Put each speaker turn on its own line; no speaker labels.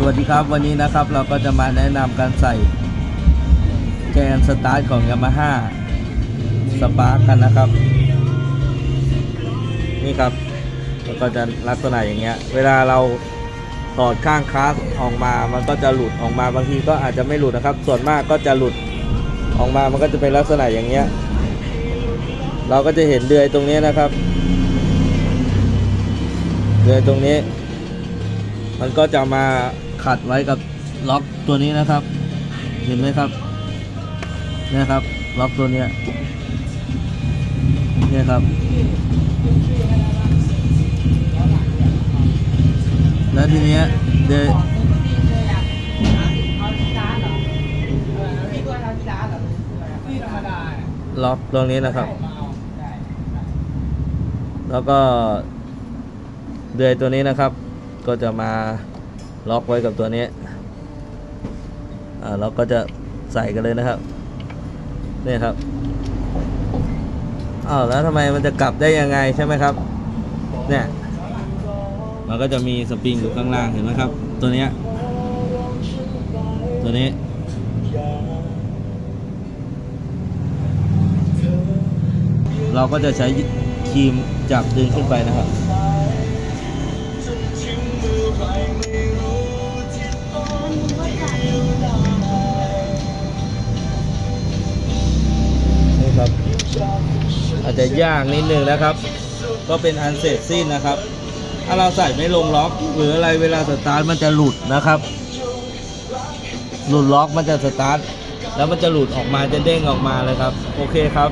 สวัสดีครับวันนี้นะครับเราก็จะมาแนะนำการใส่แกนสตาร์ทของ Yamaha สปาร์กันนะครับ นี่ครับมันก็จะลักษณะอย่างเงี้ย เวลาเราถอดข้างคลาสออกมามันก็จะหลุดออกมาบางทีก็อาจจะไม่หลุดนะครับ ส่วนมากก็จะหลุดออกมามันก็จะเป็นลักษณะอย่างเงี้ย เราก็จะเห็นเดือยตรงนี้นะครับ เดือยตรงนี้ มันก็จะมาขัดไว้กับล็อกตัวนี้นะครับ เห็นไหมครับนี่ครับ ล็อกตัวเนี้ยเนี่ยครับ แล้วทีเนี้ยเดยล็อกตรงนี้นะครับ แล้วก็เดือยตัวนี้นะครับ ก็จะมาล็อกไว้กับตัวนี้อ่าเราก็จะใส่กันเลยนะครับนี่ครับอ้าวแล้วทำไมมันจะกลับได้ยังไงใช่ไหมครับเนี่ยมันก็จะมีสปริงอยู่ข้างล่างเห็นไหมครับ ตัวนี้ตัวนี้เราก็จะใช้ครีมจับดึงขึ้นไปนะครับ อาจจะยากนิดนึงนะครับ ก็เป็นอันเสร็จสิ้นนะครับ ถ้าเราใส่ไม่ลงล็อกหรืออะไรเวลาสตาร์ทมันจะหลุดนะครับ หลุดล็อกมันจะสตาร์ทแล้วมันจะหลุดออกมาจะเด้งออกมาเลยครับ โอเคครับ